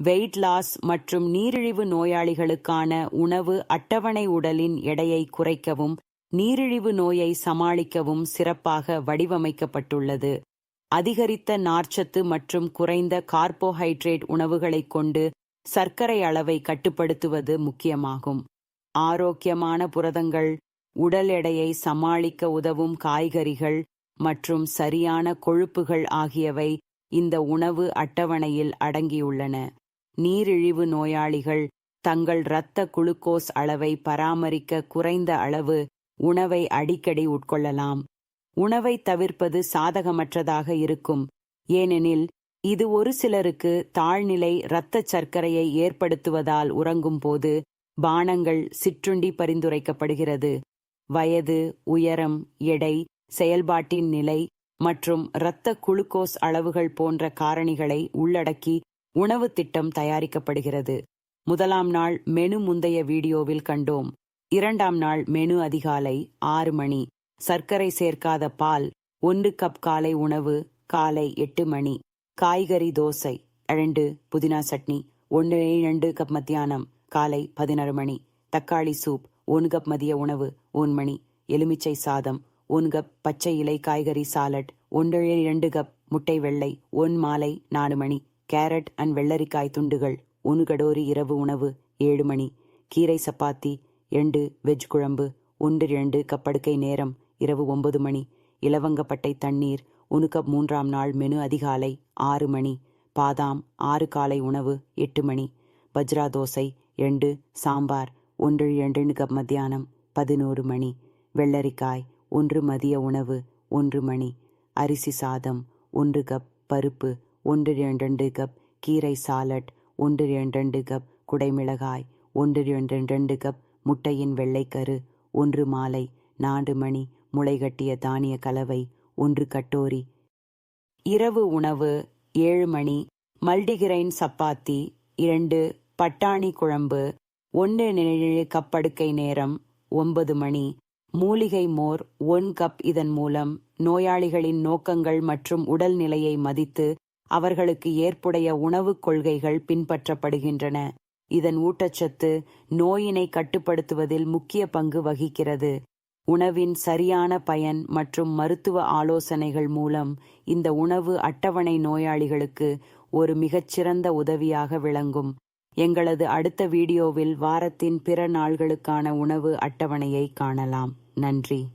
Weight loss மற்றும் நீரிழிவு நோயாளிகளுக்கான உணவு அட்டவணை உடலின் எடையை குறைக்கவும் நீரிழிவு நோயை சமாளிக்கவும் சிறப்பாக வடிவமைக்கப்பட்டுள்ளது. அதிகரித்த நார்ச்சத்து மற்றும் குறைந்த கார்போஹைட்ரேட் உணவுகளைக் கொண்டு சர்க்கரை அளவை கட்டுப்படுத்துவது முக்கியமாகும். ஆரோக்கியமான புரதங்கள் உடல் எடையை சமாளிக்க உதவும் காய்கறிகள் மற்றும் சரியான கொழுப்புகள் ஆகியவை இந்த உணவு அட்டவணையில் அடங்கியுள்ளன. நீரிழிவு நோயாளிகள் தங்கள் இரத்த குளுக்கோஸ் அளவை பராமரிக்க குறைந்த அளவு உணவை அடிக்கடி உட்கொள்ளலாம். உணவை தவிர்ப்பது சாதகமற்றதாக இருக்கும். ஏனெனில் இது ஒரு சிலருக்கு தாழ்நிலை இரத்த சர்க்கரையை ஏற்படுத்துவதால் உறங்கும் போது பானங்கள் சிற்றுண்டி பரிந்துரைக்கப்படுகிறது. வயது உயரம் எடை செயல்பாட்டின் நிலை மற்றும் இரத்த குளுக்கோஸ் அளவுகள் போன்ற காரணிகளை உள்ளடக்கி உணவு திட்டம் தயாரிக்கப்படுகிறது. முதலாம் நாள் மெனு முந்தைய வீடியோவில் கண்டோம். இரண்டாம் நாள் மெனு அதிகாலை ஆறு மணி. சர்க்கரை சேர்க்காத பால் ஒன்று கப் காலை உணவு காலை எட்டு மணி. காய்கறி தோசை இரண்டு புதினா சட்னி ஒன்று இரண்டு கப் மத்தியானம் காலை பதினாறு மணி. தக்காளி சூப் ஒன் கப் மதிய உணவு ஒன் மணி. எலுமிச்சை சாதம் ஒன் கப் பச்சை இலை காய்கறி சாலட் ஒன்று இரண்டு கப் முட்டை வெள்ளை ஒன் மாலை நாலு மணி. கேரட் அண்ட் வெள்ளரிக்காய் துண்டுகள் உனுகடோரி இரவு உணவு ஏழு மணி. கீரை சப்பாத்தி ரெண்டு வெஜ் குழம்பு ஒன்று இரண்டு கப்படுக்கை நேரம் இரவு ஒன்பது மணி. இலவங்கப்பட்டை தண்ணீர் உனுக்கப் கப் மூன்றாம் நாள் மெனு அதிகாலை ஆறு மணி. பாதாம் ஆறு காலை உணவு எட்டு மணி. வஜ்ரா தோசை எண்டு சாம்பார் ஒன்று இரண்டு கப் மத்தியானம் பதினோரு மணி. வெள்ளரிக்காய் ஒன்று மதிய உணவு ஒன்று மணி. அரிசி சாதம் ஒன்று கப் பருப்பு ஒன்று இரண்டு கப் கீரை சாலட் ஒன்று இரண்டு கப் குடைமிளகாய் ஒன்று இரண்டு கப் முட்டையின் வெள்ளைக்கரு ஒன்று மாலை நான்கு மணி முளைகட்டிய தானிய கலவை ஒன்று கட்டோரி. இரவு உணவு ஏழு மணி மல்டிகிரைன் சப்பாத்தி இரண்டு பட்டாணி குழம்பு ஒன்று நிழழு கப்படுக்கை நேரம் ஒன்பது மணி. மூலிகை மோர் ஒன் கப் இதன் மூலம் நோயாளிகளின் நோக்கங்கள் மற்றும் உடல் நிலையை மதித்து அவர்களுக்கு ஏற்புடைய உணவுக் கொள்கைகள் பின்பற்றப்படுகின்றன. இதன் ஊட்டச்சத்து நோயினை கட்டுப்படுத்துவதில் முக்கிய பங்கு வகிக்கிறது. உணவின் சரியான பயன் மற்றும் மருத்துவ ஆலோசனைகள் மூலம் இந்த உணவு அட்டவணை நோயாளிகளுக்கு ஒரு மிகச்சிறந்த உதவியாக விளங்கும். எங்களது அடுத்த வீடியோவில் வாரத்தின் பிற நாள்களுக்கான உணவு அட்டவணையை காணலாம். நன்றி.